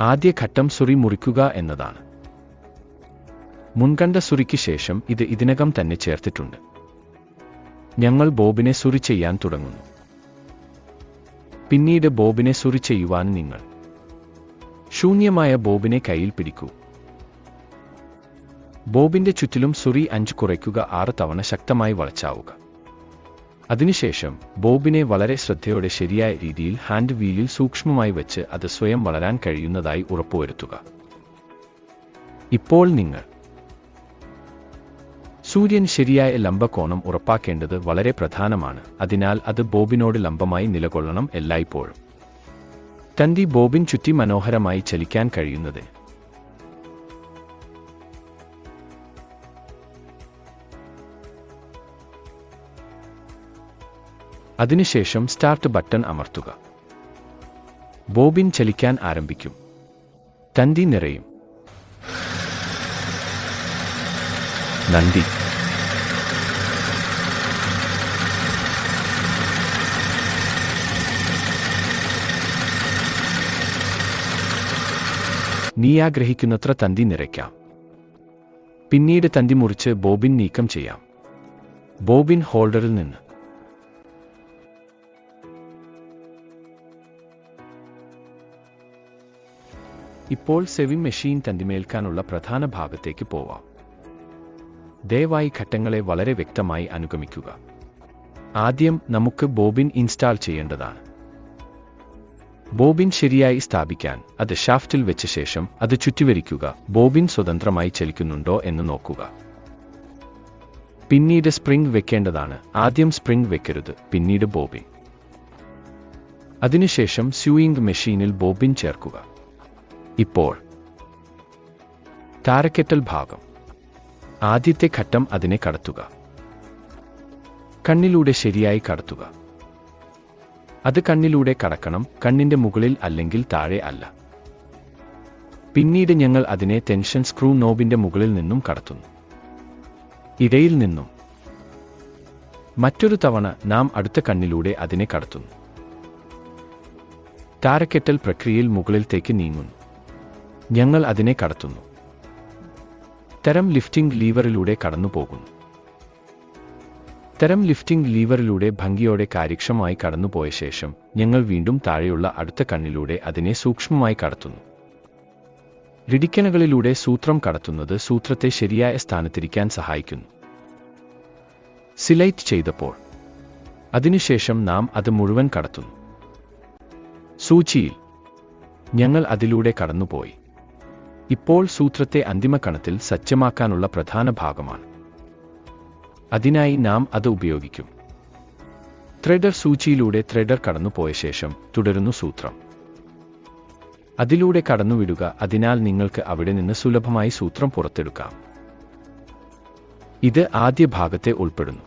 ആദ്യ ഘട്ടം സുറി മുറിക്കുക എന്നതാണ്. മുൻകണ്ട സുറിക്ക് ശേഷം ഇത് ഇതിനകം തന്നെ ചേർത്തിട്ടുണ്ട്. ഞങ്ങൾ ബോബിനെ സുറി ചെയ്യാൻ തുടങ്ങുന്നു. പിന്നീട് ബോബിനെ സുറി ചെയ്യുവാൻ നിങ്ങൾ. ശൂന്യമായ ബോബിനെ കയ്യിൽ പിടിക്കൂ. ബോബിന്റെ ചുറ്റിലും സുറി അഞ്ച് കുറയ്ക്കുക ആറ് തവണ ശക്തമായി വളച്ചാവുക. അതിനുശേഷം ബോബിനെ വളരെ ശ്രദ്ധയോടെ ശരിയായ രീതിയിൽ ഹാൻഡ് വീലിൽ സൂക്ഷ്മമായി വെച്ച് അത് സ്വയം വളരാൻ കഴിയുന്നതായി ഉറപ്പുവരുത്തുക. ഇപ്പോൾ നിങ്ങൾ സൂര്യൻ ശരിയായ ലംബകോണം ഉറപ്പാക്കേണ്ടത് വളരെ പ്രധാനമാണ്. അതിനാൽ അത് ബോബിനോട് ലംബമായി നിലകൊള്ളണം എല്ലായ്പ്പോഴും. തന്തി ബോബിൻ ചുറ്റി മനോഹരമായി ചലിക്കാൻ കഴിയുന്നതിന്. അതിനുശേഷം സ്റ്റാർട്ട് ബട്ടൺ അമർത്തുക. ബോബിൻ ചലിക്കാൻ ആരംഭിക്കും. തന്തി നിറയും. നന്ദി. നീ ആഗ്രഹിക്കുന്നത്ര തന്തി നിറയ്ക്കാം. പിന്നീട് തന്തി മുറിച്ച് ബോബിൻ നീക്കം ചെയ്യാം. ബോബിൻ ഹോൾഡറിൽ നിന്ന്. ഇപ്പോൾ സെവിംഗ് മെഷീൻ തന്തിമേൽക്കാനുള്ള പ്രധാന ഭാഗത്തേക്ക് പോവാം. ദയവായി ഘട്ടങ്ങളെ വളരെ വ്യക്തമായി അനുഗമിക്കുക. ആദ്യം നമുക്ക് ബോബിൻ ഇൻസ്റ്റാൾ ചെയ്യേണ്ടതാണ്. ബോബിൻ ശരിയായി സ്ഥാപിക്കാൻ അത് ഷാഫ്റ്റിൽ വെച്ച ശേഷം അത് ചുറ്റിവരിക്കുക ബോബിൻ സ്വതന്ത്രമായി ചലിക്കുന്നുണ്ടോ എന്ന് നോക്കുക. പിന്നീട് സ്പ്രിംഗ് വെക്കേണ്ടതാണ് ആദ്യം സ്പ്രിംഗ് വെക്കരുത് പിന്നീട് ബോബിൻ. അതിനുശേഷം സ്യൂയിങ് മെഷീനിൽ ബോബിൻ ചേർക്കുക. ഇപ്പോൾ. താരക്കെട്ടൽ ഭാഗം. ആദ്യത്തെ ഘട്ടം അതിനെ കടത്തുക. കണ്ണിലൂടെ ശരിയായി കടത്തുക. അത് കണ്ണിലൂടെ കടക്കണം കണ്ണിന്റെ മുകളിൽ അല്ലെങ്കിൽ താഴെ അല്ല. പിന്നീട് ഞങ്ങൾ അതിനെ ടെൻഷൻ സ്ക്രൂ നോബിന്റെ മുകളിൽ നിന്നും കടത്തുന്നു. ഇടയിൽ നിന്നും. മറ്റൊരു തവണ നാം അടുത്ത കണ്ണിലൂടെ അതിനെ കടത്തുന്നു. താരക്കെട്ടൽ പ്രക്രിയയിൽ മുകളിലത്തേക്ക് നീങ്ങുന്നു. ഞങ്ങൾ അതിനെ കടത്തുന്നു. തരം ലിഫ്റ്റിംഗ് ലീവറിലൂടെ കടന്നുപോകുന്നു. തരം ലിഫ്റ്റിംഗ് ലീവറിലൂടെ ഭംഗിയോടെ കാര്യക്ഷമമായി കടന്നുപോയ ശേഷം ഞങ്ങൾ വീണ്ടും താഴെയുള്ള അടുത്ത കണ്ണിലൂടെ അതിനെ സൂക്ഷ്മമായി കടത്തുന്നു. രിടിക്കണകളിലൂടെ സൂത്രം കടത്തുന്നത് സൂത്രത്തെ ശരിയായ സ്ഥാനത്തിരിക്കാൻ സഹായിക്കുന്നു. സിലൈറ്റ് ചെയ്തപ്പോൾ അതിനുശേഷം നാം അത് മുഴുവൻ കടത്തുന്നു. സൂചിയിൽ ഞങ്ങൾ അതിലൂടെ കടന്നുപോയി. ഇപ്പോൾ സൂത്രത്തെ അന്തിമ കണത്തിൽ സജ്ജമാക്കാനുള്ള പ്രധാന ഭാഗമാണ്. അതിനായി നാം അത് ഉപയോഗിക്കും. ത്രെഡർ സൂചിയിലൂടെ ത്രെഡർ കടന്നുപോയ ശേഷം തുടരുന്നു സൂത്രം. അതിലൂടെ കടന്നുവിടുക അതിനാൽ നിങ്ങൾക്ക് അവിടെ നിന്ന് സുലഭമായി സൂത്രം പുറത്തെടുക്കാം. ഇത് ആദ്യ ഭാഗത്തെ ഉൾപ്പെടുന്നു.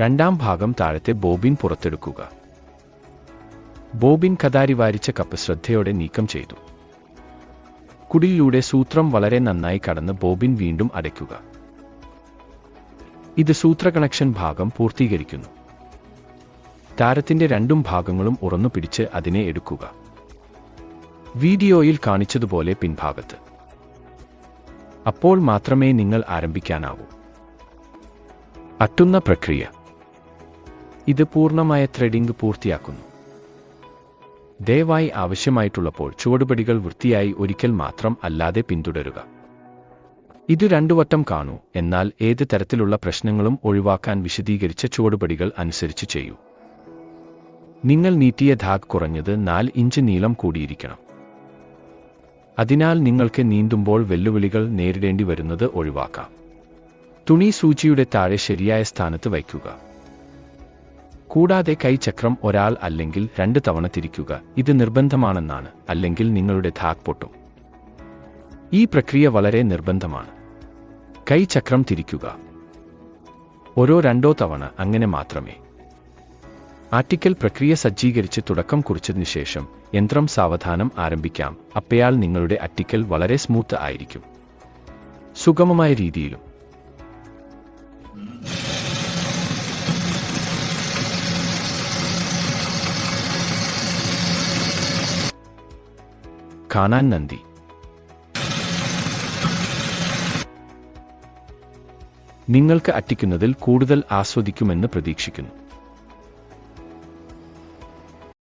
രണ്ടാം ഭാഗം താഴത്തെ ബോബിൻ പുറത്തെടുക്കുക. ബോബിൻ കതാരി വാരിച്ച കപ്പ് ശ്രദ്ധയോടെ നീക്കം ചെയ്തു. കുടിലിലൂടെ സൂത്രം വളരെ നന്നായി കടന്ന് ബോബിൻ വീണ്ടും അടയ്ക്കുക. ഇത് സൂത്ര കണക്ഷൻ ഭാഗം പൂർത്തീകരിക്കുന്നു. താരത്തിന്റെ രണ്ടും ഭാഗങ്ങളും ഉറന്നു പിടിച്ച് അതിനെ എടുക്കുക. വീഡിയോയിൽ കാണിച്ചതുപോലെ പിൻഭാഗത്ത്. അപ്പോൾ മാത്രമേ നിങ്ങൾ ആരംഭിക്കാനാവൂ. അട്ടുന്ന പ്രക്രിയ. ഇത് പൂർണമായ ത്രെഡിംഗ് പൂർത്തിയാക്കുന്നു. ദയവായി ആവശ്യമായിട്ടുള്ളപ്പോൾ ചുവടുപടികൾ വൃത്തിയായി ഒരിക്കൽ മാത്രം അല്ലാതെ പിന്തുടരുക. ഇത് രണ്ടു വട്ടം കാണൂ എന്നാൽ ഏത് തരത്തിലുള്ള പ്രശ്നങ്ങളും ഒഴിവാക്കാൻ വിശദീകരിച്ച ചുവടുപടികൾ അനുസരിച്ച് ചെയ്യൂ. നിങ്ങൾ നീട്ടിയ ധാഗ് കുറഞ്ഞത് നാല് ഇഞ്ച് നീളം കൂടിയിരിക്കണം. അതിനാൽ നിങ്ങൾക്ക് നീന്തുമ്പോൾ വെല്ലുവിളികൾ നേരിടേണ്ടി വരുന്നത് ഒഴിവാക്കാം. തുണി സൂചിയുടെ താഴെ ശരിയായ സ്ഥാനത്ത് വയ്ക്കുക. കൂടാതെ കൈചക്രം ഒരാൾ അല്ലെങ്കിൽ രണ്ട് തവണ തിരിക്കുക ഇത് നിർബന്ധമാണെന്നാണ് അല്ലെങ്കിൽ നിങ്ങളുടെ ധാക് പൊട്ടും. ഈ പ്രക്രിയ വളരെ നിർബന്ധമാണ്. കൈചക്രം തിരിക്കുക. ഓരോ രണ്ടോ തവണ അങ്ങനെ മാത്രമേ. ആർട്ടിക്കൽ പ്രക്രിയ സജ്ജീകരിച്ച് തുടക്കം കുറിച്ചതിനു ശേഷം യന്ത്രം സാവധാനം ആരംഭിക്കാം. അപ്പയാൾ നിങ്ങളുടെ അട്ടിക്കൽ വളരെ സ്മൂത്ത് ആയിരിക്കും. സുഗമമായ രീതിയിലും. കാണാൻ നന്ദി. നിങ്ങൾക്ക് അറ്റിക്കുന്നതിൽ കൂടുതൽ ആസ്വദിക്കുമെന്ന് പ്രതീക്ഷിക്കുന്നു.